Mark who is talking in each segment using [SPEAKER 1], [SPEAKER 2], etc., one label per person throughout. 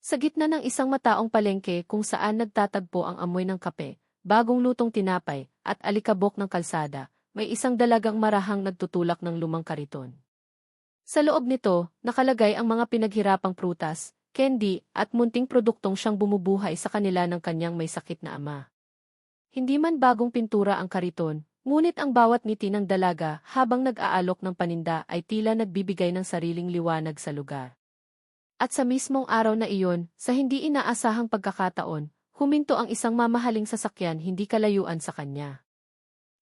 [SPEAKER 1] Sa gitna ng isang mataong palengke kung saan nagtatagpo ang amoy ng kape, bagong lutong tinapay, at alikabok ng kalsada, may isang dalagang marahang nagtutulak ng lumang kariton. Sa loob nito, nakalagay ang mga pinaghirapang prutas, candy, at munting produktong siyang bumubuhay sa kanila ng kanyang may sakit na ama. Hindi man bagong pintura ang kariton, ngunit ang bawat ngiti ng dalaga habang nag-aalok ng paninda ay tila nagbibigay ng sariling liwanag sa lugar. At sa mismong araw na iyon, sa hindi inaasahang pagkakataon, huminto ang isang mamahaling sasakyan hindi kalayuan sa kanya.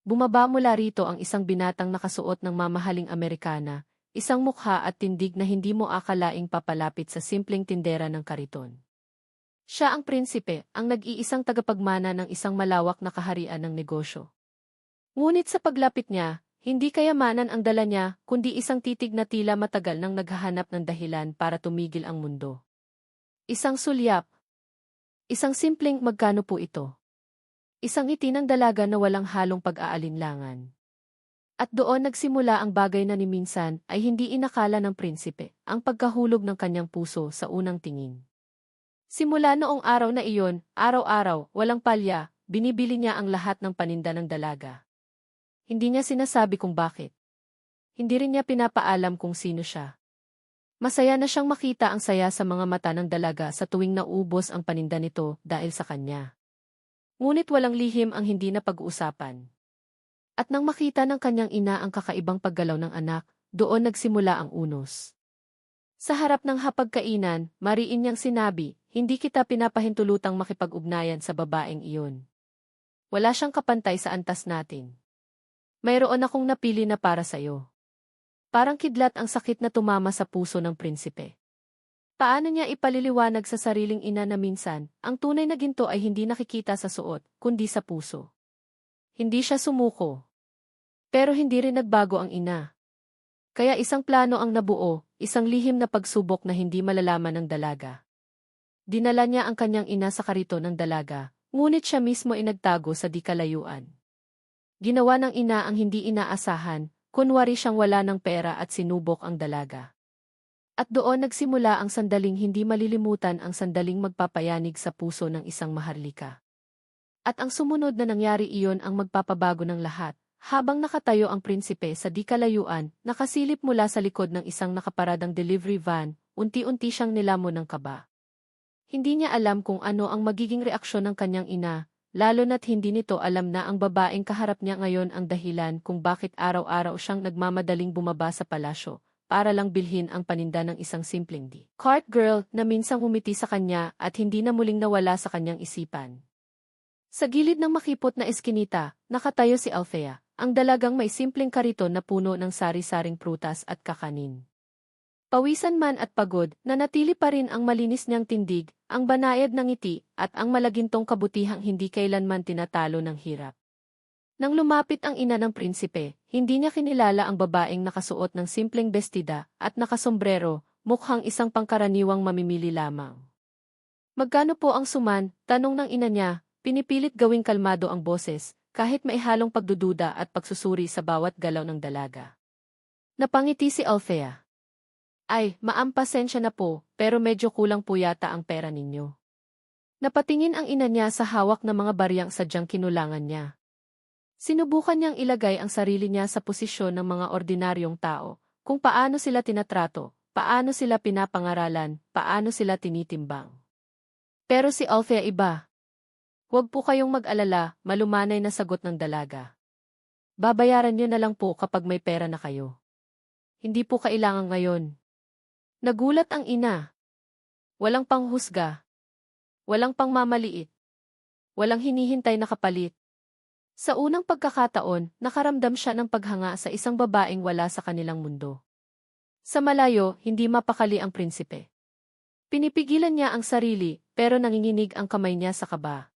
[SPEAKER 1] Bumaba mula rito ang isang binatang nakasuot ng mamahaling Amerikana, isang mukha at tindig na hindi mo akalaing papalapit sa simpleng tindera ng kariton. Siya ang prinsipe, ang nag-iisang tagapagmana ng isang malawak na kaharian ng negosyo. Ngunit sa paglapit niya, hindi kayamanan ang dala niya, kundi isang titig na tila matagal nang naghahanap ng dahilan para tumigil ang mundo. Isang sulyap. Isang simpleng magkano po ito. Isang ngiti ng dalaga na walang halong pag-aalinlangan. At doon nagsimula ang bagay na ni minsan ay hindi inakala ng prinsipe, ang pagkahulog ng kanyang puso sa unang tingin. Simula noong araw na iyon, araw-araw, walang palya, binibili niya ang lahat ng paninda ng dalaga. Hindi niya sinasabi kung bakit. Hindi rin niya pinapaalam kung sino siya. Masaya na siyang makita ang saya sa mga mata ng dalaga sa tuwing naubos ang paninda nito dahil sa kanya. Ngunit walang lihim ang hindi na pag-uusapan. At nang makita ng kanyang ina ang kakaibang paggalaw ng anak, doon nagsimula ang unos. Sa harap ng hapagkainan, mariin niyang sinabi, hindi kita pinapahintulutang makipag-ugnayan sa babaeng iyon. Wala siyang kapantay sa antas natin. Mayroon akong napili na para sa'yo. Parang kidlat ang sakit na tumama sa puso ng prinsipe. Paano niya ipaliliwanag sa sariling ina na minsan, ang tunay na ginto ay hindi nakikita sa suot, kundi sa puso. Hindi siya sumuko. Pero hindi rin nagbago ang ina. Kaya isang plano ang nabuo, isang lihim na pagsubok na hindi malalaman ng dalaga. Dinala niya ang kanyang ina sa karito ng dalaga, ngunit siya mismo ay nagtago sa di kalayuan. Ginawa ng ina ang hindi inaasahan, kunwari siyang wala ng pera at sinubok ang dalaga. At doon nagsimula ang sandaling hindi malilimutan ang sandaling magpapayanig sa puso ng isang maharlika. At ang sumunod na nangyari iyon ang magpapabago ng lahat, habang nakatayo ang prinsipe sa di kalayuan, nakasilip mula sa likod ng isang nakaparadang delivery van, unti-unti siyang nilamon ng kaba. Hindi niya alam kung ano ang magiging reaksyon ng kanyang ina, lalo na't hindi nito alam na ang babaeng kaharap niya ngayon ang dahilan kung bakit araw-araw siyang nagmamadaling bumaba sa palasyo, para lang bilhin ang paninda ng isang simpleng di. Cart girl na minsang humiti sa kanya at hindi na muling nawala sa kanyang isipan. Sa gilid ng makipot na eskinita, nakatayo si Althea, ang dalagang may simpleng kariton na puno ng sari-saring prutas at kakanin. Pawisan man at pagod, nanatili pa rin ang malinis niyang tindig, ang banayad ng ngiti, at ang malagintong kabutihang hindi kailanman tinatalo ng hirap. Nang lumapit ang ina ng prinsipe, hindi niya kinilala ang babaeng nakasuot ng simpleng bestida at nakasombrero, mukhang isang pangkaraniwang mamimili lamang. Magkano po ang suman? Tanong ng ina niya, pinipilit gawing kalmado ang boses, kahit may halong pagdududa at pagsusuri sa bawat galaw ng dalaga. Napangiti si Althea. Ay, maampasensya na po, pero medyo kulang po yata ang pera ninyo. Napatingin ang ina niya sa hawak na mga baryang sadyang kinulangan niya. Sinubukan niyang ilagay ang sarili niya sa posisyon ng mga ordinaryong tao, kung paano sila tinatrato, paano sila pinapangaralan, paano sila tinitimbang. Pero si Althea iba, Huwag po kayong mag-alala, malumanay na sagot ng dalaga. Babayaran niyo na lang po kapag may pera na kayo. Hindi po kailangan ngayon. Nagulat ang ina. Walang panghusga. Walang pangmamaliit. Walang hinihintay na kapalit. Sa unang pagkakataon, nakaramdam siya ng paghanga sa isang babaeng wala sa kanilang mundo. Sa malayo, hindi mapakali ang prinsipe. Pinipigilan niya ang sarili, pero nanginginig ang kamay niya sa kaba.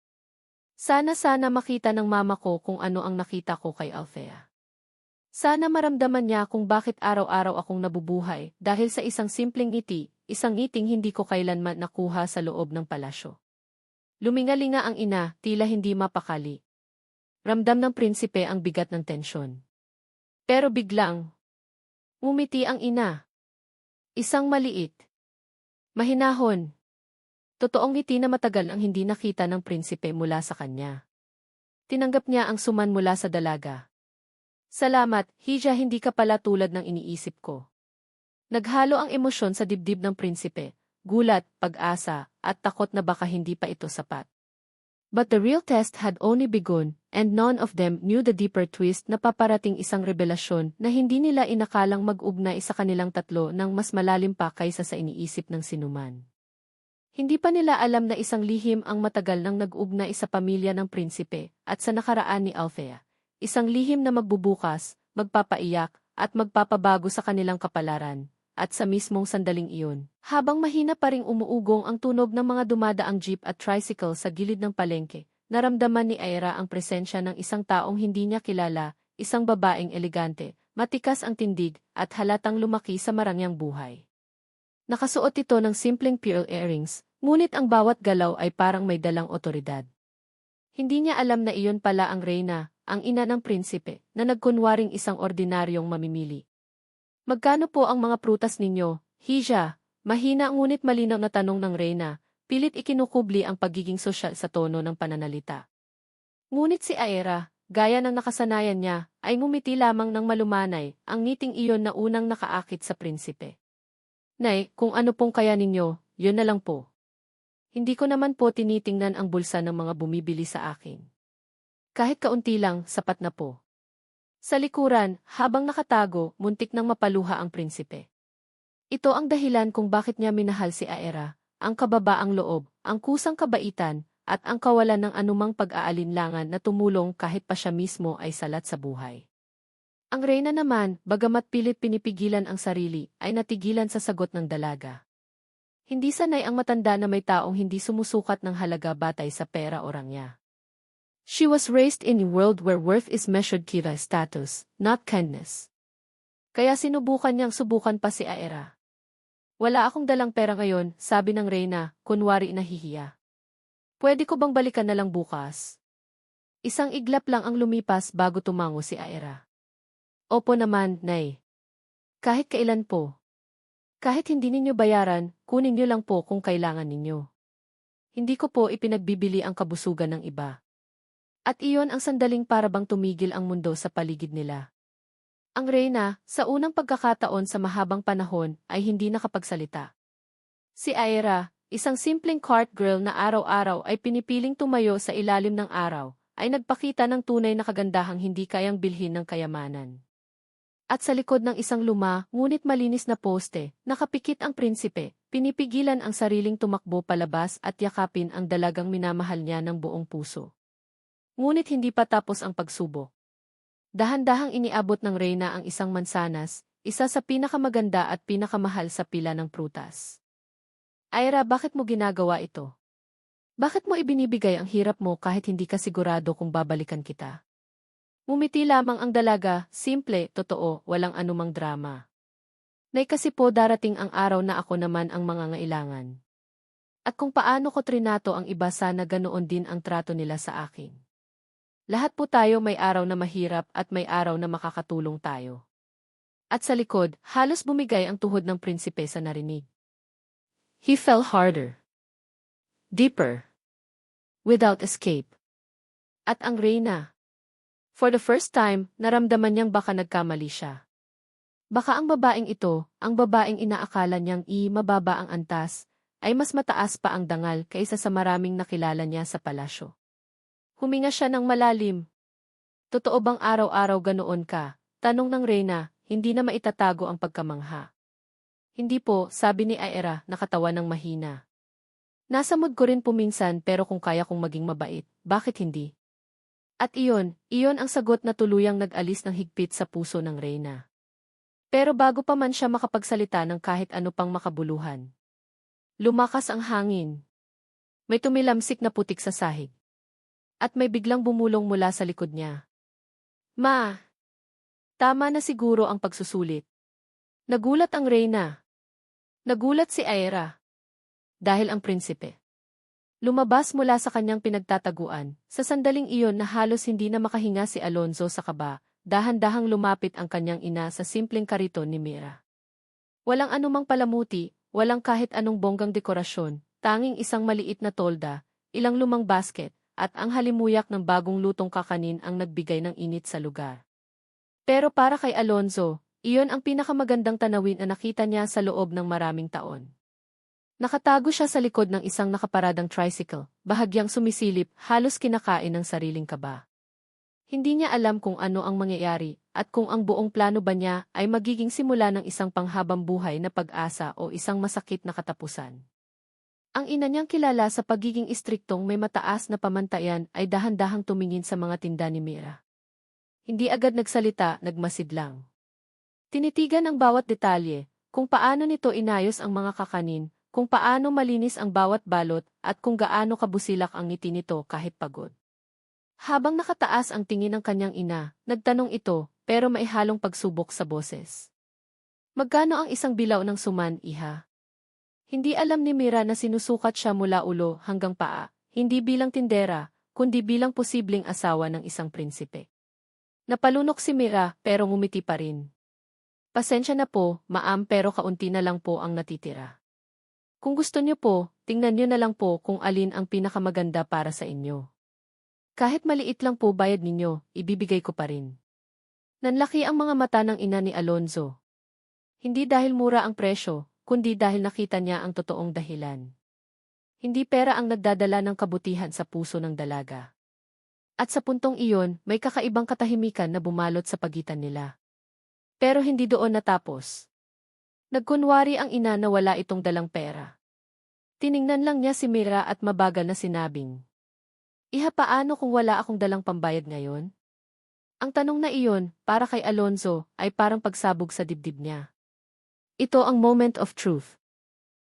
[SPEAKER 1] Sana-sana makita ng mama ko kung ano ang nakita ko kay Althea. Sana maramdaman niya kung bakit araw-araw akong nabubuhay dahil sa isang simpleng ngiti, isang ngiting hindi ko kailanman nakuha sa loob ng palasyo. Lumingalinga ang ina, tila hindi mapakali. Ramdam ng prinsipe ang bigat ng tensyon. Pero biglang, umiti ang ina. Isang maliit. Mahinahon. Totoong ngiti na matagal ang hindi nakita ng prinsipe mula sa kanya. Tinanggap niya ang suman mula sa dalaga. Salamat, Hija hindi ka pala tulad ng iniisip ko. Naghalo ang emosyon sa dibdib ng prinsipe, gulat, pag-asa, at takot na baka hindi pa ito sapat. But the real test had only begun, and none of them knew the deeper twist na paparating isang revelasyon na hindi nila inakalang mag-ugnay sa kanilang tatlo ng mas malalim pa kaysa sa iniisip ng sinuman. Hindi pa nila alam na isang lihim ang matagal nang nag-ugnay sa pamilya ng prinsipe at sa nakaraan ni Althea. Isang lihim na magbubukas, magpapaiyak, at magpapabago sa kanilang kapalaran. At sa mismong sandaling iyon, habang mahina pa ring umuugong ang tunog ng mga dumadaang jeep at tricycle sa gilid ng palengke, naramdaman ni Aira ang presensya ng isang taong hindi niya kilala, isang babaeng elegante, matikas ang tindig, at halatang lumaki sa marangyang buhay. Nakasuot ito ng simpleng pearl earrings, ngunit ang bawat galaw ay parang may dalang otoridad. Hindi niya alam na iyon pala ang reyna, ang ina ng prinsipe, na nagkunwaring isang ordinaryong mamimili. Magkano po ang mga prutas ninyo, Hija? Mahina ngunit malinaw na tanong ng reyna, pilit ikinukubli ang pagiging sosyal sa tono ng pananalita. Ngunit si Aera, gaya ng nakasanayan niya, ay ngumiti lamang ng malumanay, ang ngiting iyon na unang nakaakit sa prinsipe. Nay, kung ano pong kaya ninyo, yun na lang po. Hindi ko naman po tinitingnan ang bulsa ng mga bumibili sa akin. Kahit kaunti lang, sapat na po. Sa likuran, habang nakatago, muntik nang mapaluha ang prinsipe. Ito ang dahilan kung bakit niya minahal si Aera, ang kababaang loob, ang kusang kabaitan, at ang kawalan ng anumang pag-aalinlangan na tumulong kahit pa siya mismo ay salat sa buhay. Ang reyna naman, bagamat pilit pinipigilan ang sarili, ay natigilan sa sagot ng dalaga. Hindi sanay ang matanda na may taong hindi sumusukat ng halaga batay sa pera o rangya. She was raised in a world where worth is measured by status, not kindness. Kaya sinubukan niyang subukan pa si Aera. Wala akong dalang pera ngayon, sabi ng reyna, kunwari nahihiya. Pwede ko bang balikan na lang bukas? Isang iglap lang ang lumipas bago tumango si Aera. Opo naman, Nay. Kahit kailan po. Kahit hindi ninyo bayaran, kunin niyo lang po kung kailangan ninyo. Hindi ko po ipinagbibili ang kabusugan ng iba. At iyon ang sandaling para bang tumigil ang mundo sa paligid nila. Ang reyna, sa unang pagkakataon sa mahabang panahon, ay hindi nakapagsalita. Si Aira, isang simpleng cart girl na araw-araw ay pinipiling tumayo sa ilalim ng araw, ay nagpakita ng tunay na kagandahang hindi kayang bilhin ng kayamanan. At sa likod ng isang luma, ngunit malinis na poste, nakapikit ang prinsipe, pinipigilan ang sariling tumakbo palabas at yakapin ang dalagang minamahal niya ng buong puso. Ngunit hindi pa tapos ang pagsubok. Dahan-dahang iniabot ng reyna ang isang mansanas, isa sa pinakamaganda at pinakamahal sa pila ng prutas. Aira, bakit mo ginagawa ito? Bakit mo ibinibigay ang hirap mo kahit hindi ka sigurado kung babalikan kita? Umiti lamang ang dalaga, simple, totoo, walang anumang drama. Nay kasi po darating ang araw na ako naman ang mga ngailangan. At kung paano ko trinato ang iba sana ganoon din ang trato nila sa akin. Lahat po tayo may araw na mahirap at may araw na makakatulong tayo. At sa likod, halos bumigay ang tuhod ng prinsipe sa narinig. He fell harder. Deeper. Without escape. At ang reyna, For the first time, naramdaman niyang baka nagkamali siya. Baka ang babaeng ito, ang babaeng inaakala niyang i mababa ang antas, ay mas mataas pa ang dangal kaysa sa maraming nakilala niya sa palasyo. Huminga siya ng malalim. Totoo bang araw-araw ganoon ka? Tanong ng Reyna, hindi na maitatago ang pagkamangha. Hindi po, sabi ni Aera, nakatawa ng mahina. Nasa mood ko rin puminsan pero kung kaya kong maging mabait, bakit hindi? At iyon, iyon ang sagot na tuluyang nag-alis ng higpit sa puso ng reyna. Pero bago pa man siya makapagsalita ng kahit ano pang makabuluhan. Lumakas ang hangin. May tumilamsik na putik sa sahig. At may biglang bumulong mula sa likod niya. Ma! Tama na siguro ang pagsusulit. Nagulat ang reyna. Nagulat si Aira. Dahil ang prinsipe. Lumabas mula sa kanyang pinagtataguan, sa sandaling iyon na halos hindi na makahinga si Alonzo sa kaba, dahan-dahang lumapit ang kanyang ina sa simpleng kariton ni Mira. Walang anumang palamuti, walang kahit anong bonggang dekorasyon, tanging isang maliit na tolda, ilang lumang basket, at ang halimuyak ng bagong lutong kakanin ang nagbigay ng init sa lugar. Pero para kay Alonzo, iyon ang pinakamagandang tanawin na nakita niya sa loob ng maraming taon. Nakatago siya sa likod ng isang nakaparadang tricycle, bahagyang sumisilip, halos kinakain ng sariling kaba. Hindi niya alam kung ano ang mangyayari at kung ang buong plano ba niya ay magiging simula ng isang panghabang buhay na pag-asa o isang masakit na katapusan. Ang ina niyang kilala sa pagiging istriktong may mataas na pamantayan ay dahan-dahang tumingin sa mga tinda ni Mira. Hindi agad nagsalita, nagmasid lang. Tinitigan ang bawat detalye, kung paano nito inayos ang mga kakanin, kung paano malinis ang bawat balot at kung gaano kabusilak ang ngiti nito kahit pagod. Habang nakataas ang tingin ng kanyang ina, nagtanong ito, pero may halong pagsubok sa boses. Magkano ang isang bilaw ng suman, iha? Hindi alam ni Mira na sinusukat siya mula ulo hanggang paa, hindi bilang tindera, kundi bilang posibleng asawa ng isang prinsipe. Napalunok si Mira pero ngumiti pa rin. Pasensya na po, maam pero kaunti na lang po ang natitira. Kung gusto niyo po, tingnan niyo na lang po kung alin ang pinakamaganda para sa inyo. Kahit maliit lang po bayad ninyo, ibibigay ko pa rin. Nanlaki ang mga mata ng ina ni Alonzo. Hindi dahil mura ang presyo, kundi dahil nakita niya ang totoong dahilan. Hindi pera ang nagdadala ng kabutihan sa puso ng dalaga. At sa puntong iyon, may kakaibang katahimikan na bumalot sa pagitan nila. Pero hindi doon natapos. Nagkunwari ang ina na wala itong dalang pera. Tiningnan lang niya si Mira at mabagal na sinabing. Iha paano kung wala akong dalang pambayad ngayon? Ang tanong na iyon, para kay Alonzo, ay parang pagsabog sa dibdib niya. Ito ang moment of truth.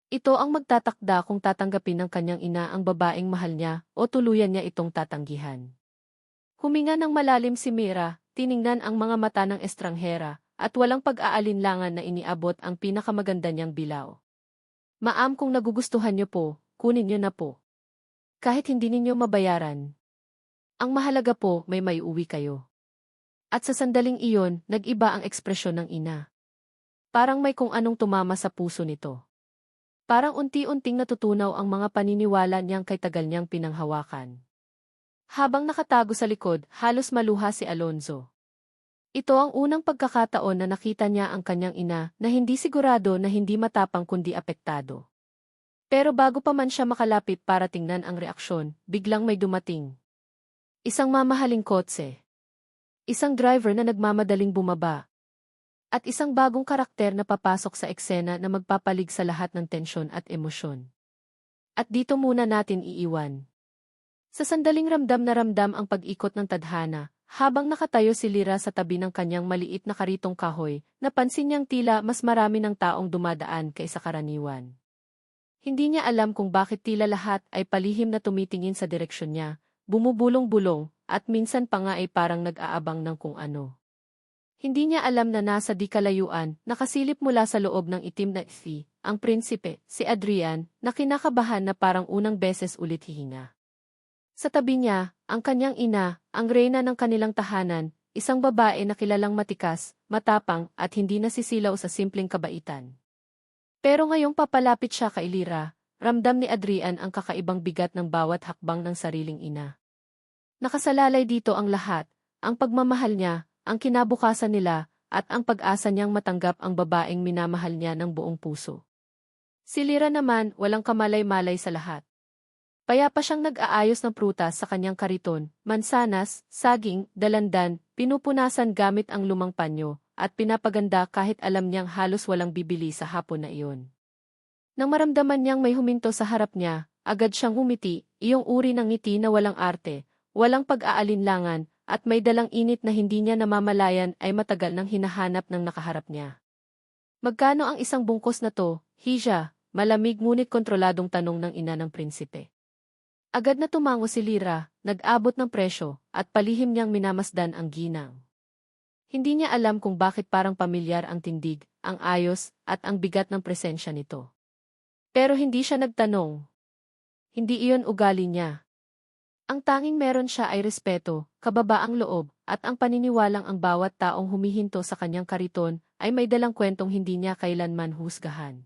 [SPEAKER 1] Ito ang magtatakda kung tatanggapin ng kanyang ina ang babaeng mahal niya o tuluyan niya itong tatanggihan. Huminga ng malalim si Mira, tiningnan ang mga mata ng estranghera, at walang pag-aalinlangan na iniabot ang pinakamaganda niyang bilaw. Maam kung nagugustuhan niyo po, kunin niyo na po. Kahit hindi ninyo mabayaran. Ang mahalaga po may maiuwi kayo. At sa sandaling iyon, nag-iba ang ekspresyon ng ina. Parang may kung anong tumama sa puso nito. Parang unti-unting natutunaw ang mga paniniwala niyang kay tagal niyang pinanghawakan. Habang nakatago sa likod, halos maluha si Alonzo. Ito ang unang pagkakataon na nakita niya ang kanyang ina na hindi sigurado na hindi matapang kundi apektado. Pero bago pa man siya makalapit para tingnan ang reaksyon, biglang may dumating. Isang mamahaling kotse. Isang driver na nagmamadaling bumaba. At isang bagong karakter na papasok sa eksena na magpapalig sa lahat ng tensyon at emosyon. At dito muna natin iiwan. Sa sandaling ramdam na ramdam ang pag-ikot ng tadhana, habang nakatayo si Lira sa tabi ng kanyang maliit na karitong kahoy, napansin niyang tila mas marami ng taong dumadaan kaysa karaniwan. Hindi niya alam kung bakit tila lahat ay palihim na tumitingin sa direksyon niya, bumubulong-bulong, at minsan pa nga ay parang nag-aabang ng kung ano. Hindi niya alam na nasa di kalayuan, nakasilip mula sa loob ng itim na ifi, ang prinsipe, si Adrian, na kinakabahan na parang unang beses ulit hihinga. Sa tabi niya, ang kanyang ina, ang reyna ng kanilang tahanan, isang babae na kilalang matikas, matapang at hindi nasisilaw sa simpleng kabaitan. Pero ngayong papalapit siya kay Lira, ramdam ni Adrian ang kakaibang bigat ng bawat hakbang ng sariling ina. Nakasalalay dito ang lahat, ang pagmamahal niya, ang kinabukasan nila, at ang pag-asa niyang matanggap ang babaeng minamahal niya ng buong puso. Si Lira naman walang kamalay-malay sa lahat. Payapa siyang nag-aayos ng prutas sa kanyang kariton, mansanas, saging, dalandan, pinupunasan gamit ang lumang panyo, at pinapaganda kahit alam niyang halos walang bibili sa hapon na iyon. Nang maramdaman niyang may huminto sa harap niya, agad siyang humiti, iyong uri ng ngiti na walang arte, walang pag-aalinlangan, at may dalang init na hindi niya namamalayan ay matagal nang hinahanap ng nakaharap niya. Magkano ang isang bungkos na to, Hija? Malamig ngunit kontroladong tanong ng ina ng prinsipe. Agad na tumango si Lira, nag-abot ng presyo, at palihim niyang minamasdan ang ginang. Hindi niya alam kung bakit parang pamilyar ang tindig, ang ayos, at ang bigat ng presensya nito. Pero hindi siya nagtanong. Hindi iyon ugali niya. Ang tanging meron siya ay respeto, kababaang loob, at ang paniniwalang ang bawat taong humihinto sa kanyang kariton ay may dalang kwentong hindi niya kailanman husgahan.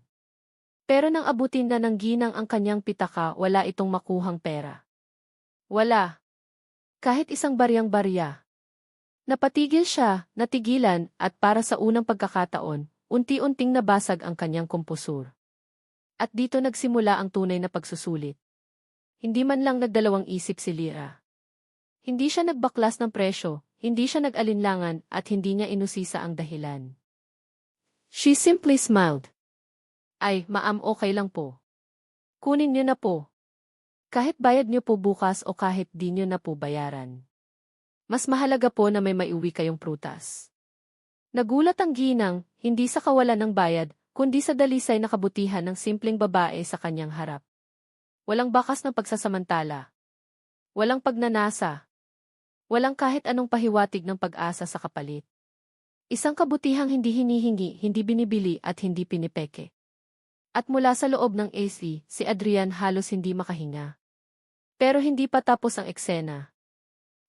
[SPEAKER 1] Pero nang abutin na ng ginang ang kanyang pitaka, wala itong makuhang pera. Wala. Kahit isang baryang barya. Napatigil siya, natigilan, at para sa unang pagkakataon, unti-unting nabasag ang kanyang kumpusur. At dito nagsimula ang tunay na pagsusulit. Hindi man lang nagdalawang isip si Lira. Hindi siya nagbaklas ng presyo, hindi siya nag-alinlangan at hindi niya inusisa ang dahilan. She simply smiled. Ay, maam okay lang po. Kunin niyo na po. Kahit bayad niyo po bukas o kahit di niyo na po bayaran. Mas mahalaga po na may maiuwi kayong prutas. Nagulat ang ginang, hindi sa kawalan ng bayad, kundi sa dalisay na kabutihan ng simpleng babae sa kanyang harap. Walang bakas ng pagsasamantala. Walang pagnanasa. Walang kahit anong pahiwatig ng pag-asa sa kapalit. Isang kabutihang hindi hinihingi, hindi binibili at hindi pinipeke. At mula sa loob ng AC, si Adrian halos hindi makahinga. Pero hindi pa tapos ang eksena.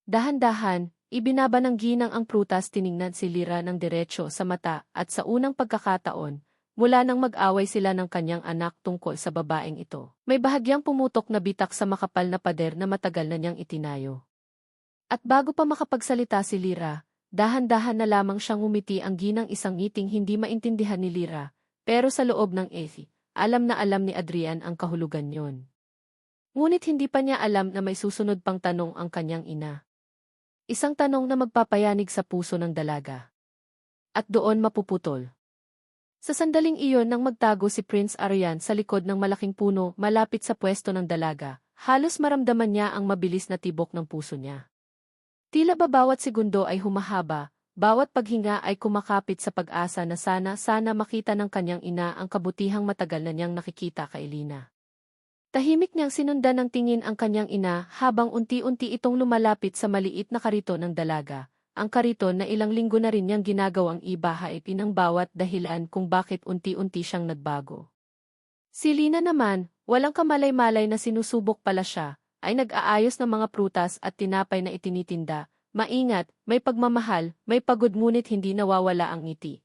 [SPEAKER 1] Dahan-dahan, ibinaba ng ginang ang prutas tiningnan si Lira ng diretsyo sa mata at sa unang pagkakataon, mula nang mag-away sila ng kanyang anak tungkol sa babaeng ito. May bahagyang pumutok na bitak sa makapal na pader na matagal na niyang itinayo. At bago pa makapagsalita si Lira, dahan-dahan na lamang siyang umiti ang ginang isang ngiting hindi maintindihan ni Lira, pero sa loob ng Effie, alam na alam ni Adrian ang kahulugan yon. Ngunit hindi pa niya alam na may susunod pang tanong ang kanyang ina. Isang tanong na magpapayanig sa puso ng dalaga. At doon mapuputol. Sa sandaling iyon nang magtago si Prince Aryan sa likod ng malaking puno malapit sa pwesto ng dalaga, halos maramdaman niya ang mabilis na tibok ng puso niya. Tila ba bawat segundo ay humahaba, bawat paghinga ay kumakapit sa pag-asa na sana-sana makita ng kanyang ina ang kabutihang matagal na niyang nakikita kay Lina. Tahimik niyang sinundan ng tingin ang kanyang ina habang unti-unti itong lumalapit sa maliit na kariton ng dalaga. Ang kariton na ilang linggo na rin niyang ginagawang ibahay pinang bawat dahilan kung bakit unti-unti siyang nagbago. Si Lina naman, walang kamalay-malay na sinusubok pala siya, ay nag-aayos ng mga prutas at tinapay na itinitinda, maingat, may pagmamahal, may pagod ngunit hindi nawawala ang ngiti.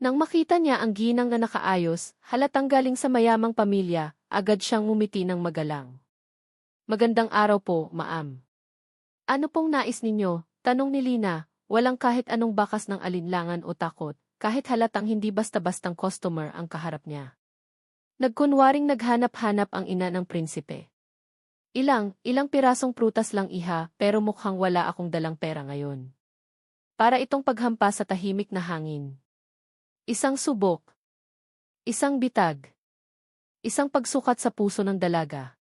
[SPEAKER 1] Nang makita niya ang ginang na nakaayos, halatang galing sa mayamang pamilya, agad siyang umiti ng magalang. Magandang araw po, maam. Ano pong nais ninyo? Tanong ni Lina, walang kahit anong bakas ng alinlangan o takot, kahit halatang hindi basta-bastang customer ang kaharap niya. Nagkunwaring naghanap-hanap ang ina ng prinsipe. Ilang, ilang pirasong prutas lang iha, pero mukhang wala akong dalang pera ngayon. Para itong paghampas sa tahimik na hangin. Isang subok. Isang bitag. Isang pagsukat sa puso ng dalaga.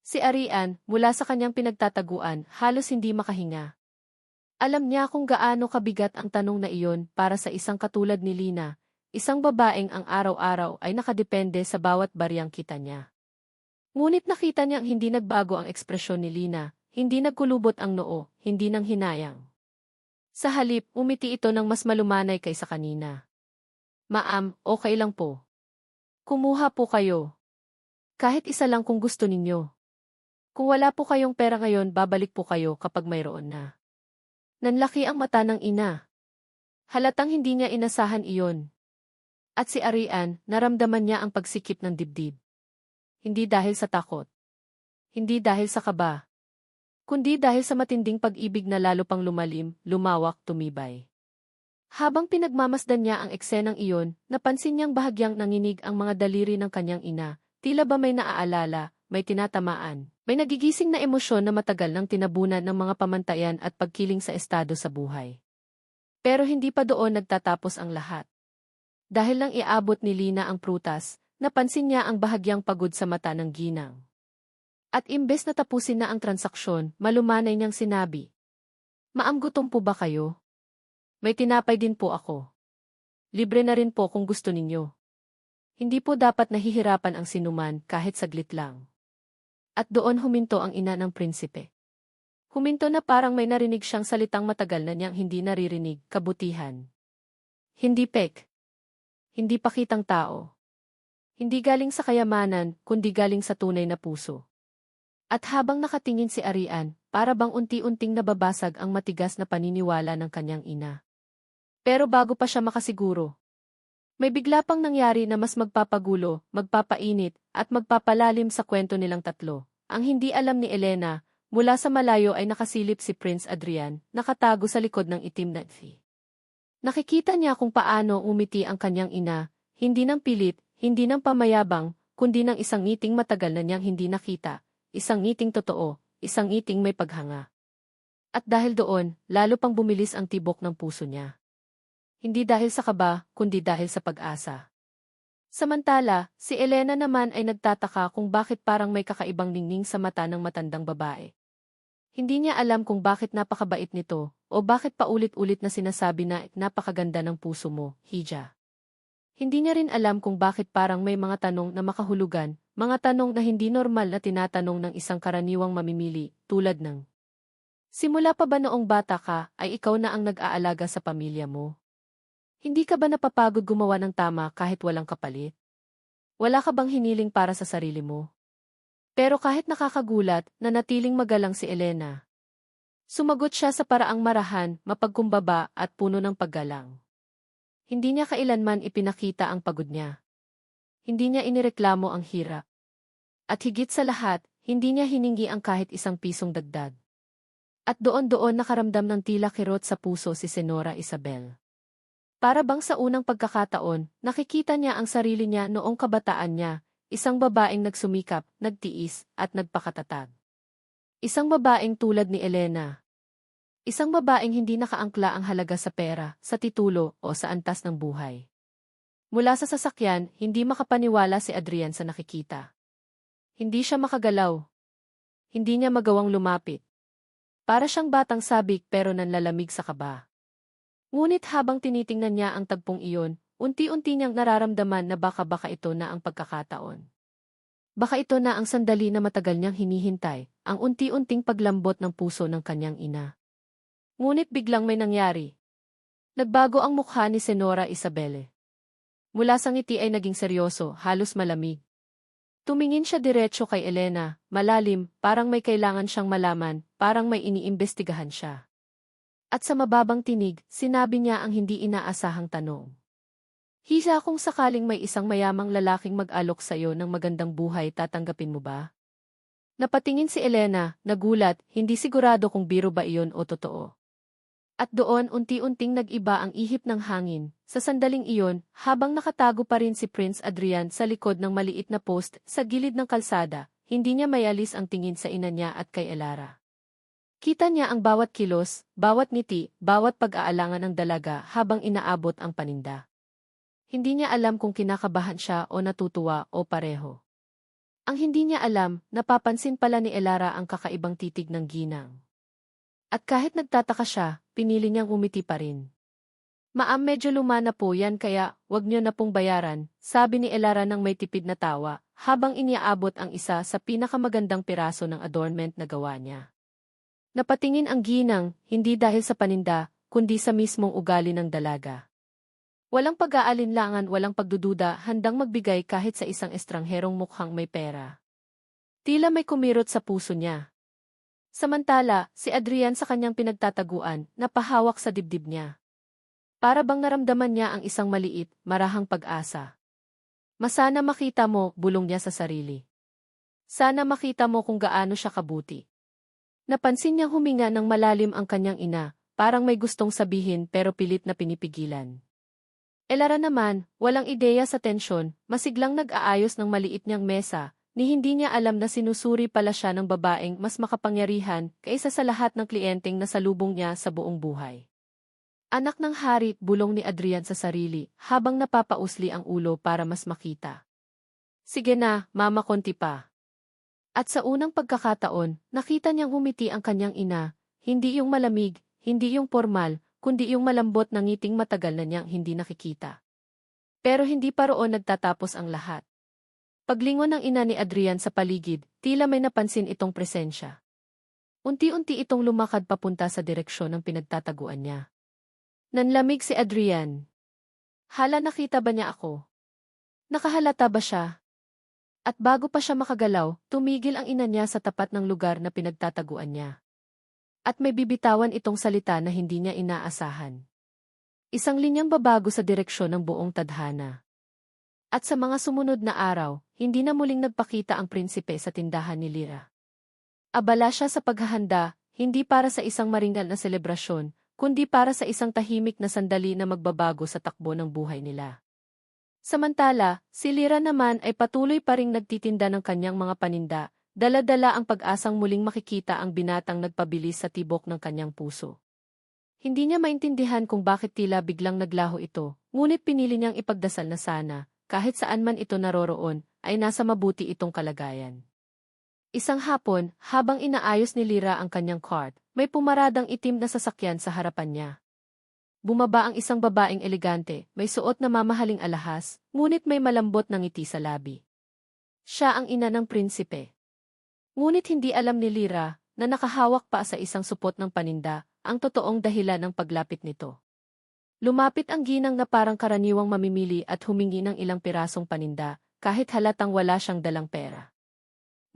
[SPEAKER 1] Si Arian, mula sa kanyang pinagtataguan, halos hindi makahinga. Alam niya kung gaano kabigat ang tanong na iyon para sa isang katulad ni Lina, isang babaeng ang araw-araw ay nakadepende sa bawat baryang kita niya. Ngunit nakita niyang hindi nagbago ang ekspresyon ni Lina, hindi nagkulubot ang noo, hindi nang hinayang. Sa halip, umiti ito ng mas malumanay kaysa kanina. Maam, okay lang po. Kumuha po kayo. Kahit isa lang kung gusto ninyo. Kung wala po kayong pera ngayon, babalik po kayo kapag mayroon na. Nanlaki ang mata ng ina. Halatang hindi niya inasahan iyon. At si Arian, naramdaman niya ang pagsikip ng dibdib. Hindi dahil sa takot. Hindi dahil sa kaba. Kundi dahil sa matinding pag-ibig na lalo pang lumalim, lumawak, tumibay. Habang pinagmamasdan niya ang eksenang iyon, napansin niyang bahagyang nanginig ang mga daliri ng kanyang ina, tila ba may naaalala, may tinatamaan, may nagigising na emosyon na matagal nang tinabunan ng mga pamantayan at pagkiling sa estado sa buhay. Pero hindi pa doon nagtatapos ang lahat. Dahil lang iabot ni Lina ang prutas, napansin niya ang bahagyang pagod sa mata ng ginang. At imbes na tapusin na ang transaksyon, malumanay niyang sinabi. Maam gutom po ba kayo? May tinapay din po ako. Libre na rin po kung gusto ninyo. Hindi po dapat nahihirapan ang sinuman kahit saglit lang. At doon huminto ang ina ng prinsipe. Huminto na parang may narinig siyang salitang matagal na niyang hindi naririnig, kabutihan. Hindi pek. Hindi pakitang tao. Hindi galing sa kayamanan, kundi galing sa tunay na puso. At habang nakatingin si Arian, para bang unti-unting nababasag ang matigas na paniniwala ng kanyang ina. Pero bago pa siya makasiguro, May bigla pang nangyari na mas magpapagulo, magpapainit, at magpapalalim sa kwento nilang tatlo. Ang hindi alam ni Elena, mula sa malayo ay nakasilip si Prince Adrian, nakatago sa likod ng itim na thi. Nakikita niya kung paano umiti ang kanyang ina, hindi ng pilit, hindi ng pamayabang, kundi ng isang ngiting matagal na niyang hindi nakita, isang ngiting totoo, isang ngiting may paghanga. At dahil doon, lalo pang bumilis ang tibok ng puso niya. Hindi dahil sa kaba, kundi dahil sa pag-asa. Samantala, si Elena naman ay nagtataka kung bakit parang may kakaibang ningning sa mata ng matandang babae. Hindi niya alam kung bakit napakabait nito, o bakit paulit-ulit na sinasabi na napakaganda ng puso mo, Hija. Hindi niya rin alam kung bakit parang may mga tanong na makahulugan, mga tanong na hindi normal na tinatanong ng isang karaniwang mamimili, tulad ng Simula pa ba noong bata ka, ay ikaw na ang nag-aalaga sa pamilya mo? Hindi ka ba napapagod gumawa ng tama kahit walang kapalit? Wala ka bang hiniling para sa sarili mo? Pero kahit nakakagulat, nanatiling magalang si Elena. Sumagot siya sa paraang marahan, mapagkumbaba at puno ng paggalang. Hindi niya kailanman ipinakita ang pagod niya. Hindi niya inireklamo ang hirap. At higit sa lahat, hindi niya hiningi ang kahit isang pisong dagdag. At doon-doon nakaramdam ng tila kirot sa puso si Senora Isabel. Para bang sa unang pagkakataon, nakikita niya ang sarili niya noong kabataan niya, isang babaeng nagsumikap, nagtiis, at nagpakatatag. Isang babaeng tulad ni Elena. Isang babaeng hindi nakaangkla ang halaga sa pera, sa titulo, o sa antas ng buhay. Mula sa sasakyan, hindi makapaniwala si Adrian sa nakikita. Hindi siya makagalaw. Hindi niya magawang lumapit. Para siyang batang sabik pero nanlalamig sa kaba. Ngunit habang tinitingnan niya ang tagpong iyon, unti-unti niyang nararamdaman na baka-baka ito na ang pagkakataon. Baka ito na ang sandali na matagal niyang hinihintay, ang unti-unting paglambot ng puso ng kanyang ina. Ngunit biglang may nangyari. Nagbago ang mukha ni Senora Isabelle. Mula sa ngiti ay naging seryoso, halos malamig. Tumingin siya diretso kay Elena, malalim, parang may kailangan siyang malaman, parang may iniimbestigahan siya. At sa mababang tinig, sinabi niya ang hindi inaasahang tanong. Hisa kung sakaling may isang mayamang lalaking mag-alok sa iyo ng magandang buhay tatanggapin mo ba? Napatingin si Elena, nagulat, hindi sigurado kung biro ba iyon o totoo. At doon unti-unting nag-iba ang ihip ng hangin, sa sandaling iyon, habang nakatago pa rin si Prince Adrian sa likod ng maliit na post sa gilid ng kalsada, hindi niya mayalis ang tingin sa ina niya at kay Elara. Kita niya ang bawat kilos, bawat ngiti, bawat pag-aalangan ng dalaga habang inaabot ang paninda. Hindi niya alam kung kinakabahan siya o natutuwa o pareho. Ang hindi niya alam, napapansin pala ni Elara ang kakaibang titig ng ginang. At kahit nagtataka siya, pinili niyang umiti pa rin. Maam medyo lumana po yan kaya, wag niyo na pong bayaran, sabi ni Elara ng may tipid na tawa, habang iniaabot ang isa sa pinakamagandang piraso ng adornment na gawa niya. Napatingin ang ginang, hindi dahil sa paninda, kundi sa mismong ugali ng dalaga. Walang pag-aalinlangan, walang pagdududa, handang magbigay kahit sa isang estrangherong mukhang may pera. Tila may kumirot sa puso niya. Samantala, si Adrian sa kanyang pinagtataguan, napahawak sa dibdib niya. Para bang naramdaman niya ang isang maliit, marahang pag-asa. Masana makita mo, bulong niya sa sarili. Sana makita mo kung gaano siya kabuti. Napansin niyang huminga ng malalim ang kanyang ina, parang may gustong sabihin pero pilit na pinipigilan. Elara naman, walang ideya sa tensyon, masiglang nag-aayos ng maliit niyang mesa, ni hindi niya alam na sinusuri pala siya ng babaeng mas makapangyarihan kaysa sa lahat ng kliyenteng nasalubong niya sa buong buhay. Anak ng hari, bulong ni Adrian sa sarili, habang napapausli ang ulo para mas makita. Sige na, mama konti pa. At sa unang pagkakataon, nakita niyang humiti ang kanyang ina, hindi yung malamig, hindi yung formal, kundi yung malambot na ngiting matagal na niyang hindi nakikita. Pero hindi pa roon nagtatapos ang lahat. Paglingon ng ina ni Adrian sa paligid, tila may napansin itong presensya. Unti-unti itong lumakad papunta sa direksyon ng pinagtataguan niya. Nanlamig si Adrian. Hala nakita ba niya ako? Nakahalata ba siya? At bago pa siya makagalaw, tumigil ang ina niya sa tapat ng lugar na pinagtataguan niya. At may bibitawan itong salita na hindi niya inaasahan. Isang linyang babago sa direksyon ng buong tadhana. At sa mga sumunod na araw, hindi na muling nagpakita ang prinsipe sa tindahan ni Lira. Abala siya sa paghahanda, hindi para sa isang maringal na selebrasyon, kundi para sa isang tahimik na sandali na magbabago sa takbo ng buhay nila. Samantala, si Lira naman ay patuloy pa ring nagtitinda ng kanyang mga paninda, dala-dala ang pag-asang muling makikita ang binatang nagpabilis sa tibok ng kanyang puso. Hindi niya maintindihan kung bakit tila biglang naglaho ito, ngunit pinili niyang ipagdasal na sana, kahit saan man ito naroroon, ay nasa mabuti itong kalagayan. Isang hapon, habang inaayos ni Lira ang kanyang cart, may pumaradang itim na sasakyan sa harapan niya. Bumaba ang isang babaeng elegante, may suot na mamahaling alahas, ngunit may malambot na ngiti sa labi. Siya ang ina ng prinsipe. Ngunit hindi alam ni Lira na nakahawak pa sa isang supot ng paninda ang totoong dahilan ng paglapit nito. Lumapit ang ginang na parang karaniwang mamimili at humingi ng ilang pirasong paninda, kahit halatang wala siyang dalang pera.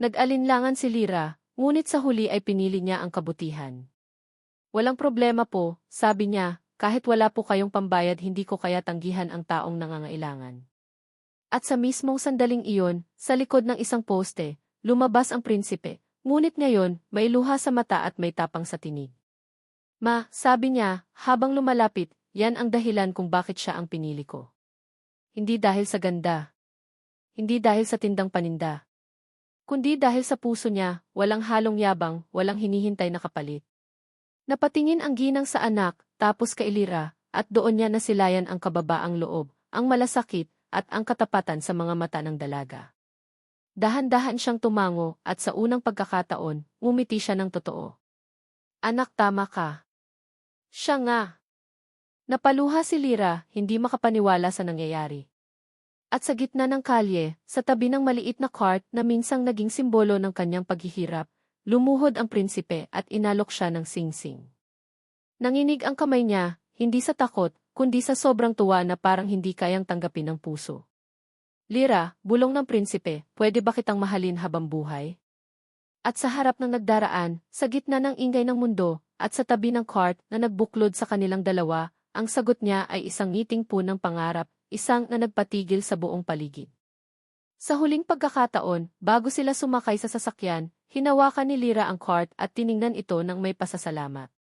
[SPEAKER 1] Nag-alinlangan si Lira, ngunit sa huli ay pinili niya ang kabutihan. Walang problema po, sabi niya, kahit wala po kayong pambayad hindi ko kaya tanggihan ang taong nangangailangan. At sa mismong sandaling iyon, sa likod ng isang poste, lumabas ang prinsipe, ngunit ngayon, may luha sa mata at may tapang sa tinig. Ma, sabi niya, habang lumalapit, yan ang dahilan kung bakit siya ang pinili ko. Hindi dahil sa ganda. Hindi dahil sa tindang paninda. Kundi dahil sa puso niya, walang halong yabang, walang hinihintay na kapalit. Napatingin ang ginang sa anak, tapos kay Elira, at doon niya nasilayan ang kababaang loob, ang malasakit, at ang katapatan sa mga mata ng dalaga. Dahan-dahan siyang tumango, at sa unang pagkakataon, ngumiti siya ng totoo. Anak tama ka. Siya nga. Napaluha si Lira, hindi makapaniwala sa nangyayari. At sa gitna ng kalye, sa tabi ng maliit na cart na minsang naging simbolo ng kanyang paghihirap, lumuhod ang prinsipe at inalok siya ng singsing. Nanginig ang kamay niya, hindi sa takot, kundi sa sobrang tuwa na parang hindi kayang tanggapin ng puso. Lira, bulong ng prinsipe, pwede ba kitang mahalin habang buhay? At sa harap ng nagdaraan, sa gitna ng ingay ng mundo, at sa tabi ng cart na nagbuklod sa kanilang dalawa, ang sagot niya ay isang ngiting punang pangarap, isang na nagpatigil sa buong paligid. Sa huling pagkakataon, bago sila sumakay sa sasakyan, hinawakan ni Lira ang cart at tiningnan ito ng may pasasalamat.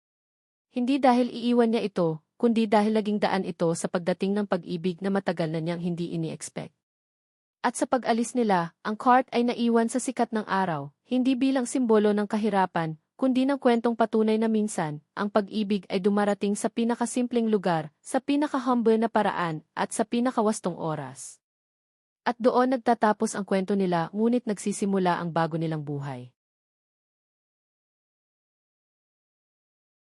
[SPEAKER 1] Hindi dahil iiwan niya ito, kundi dahil naging daan ito sa pagdating ng pag-ibig na matagal na niyang hindi ini-expect. At sa pag-alis nila, ang cart ay naiwan sa sikat ng araw, hindi bilang simbolo ng kahirapan, kundi ng kwentong patunay na minsan, ang pag-ibig ay dumarating sa pinakasimpleng lugar, sa pinaka-humble na paraan, at sa pinakawastong oras. At doon nagtatapos ang kwento nila ngunit nagsisimula ang bago nilang buhay.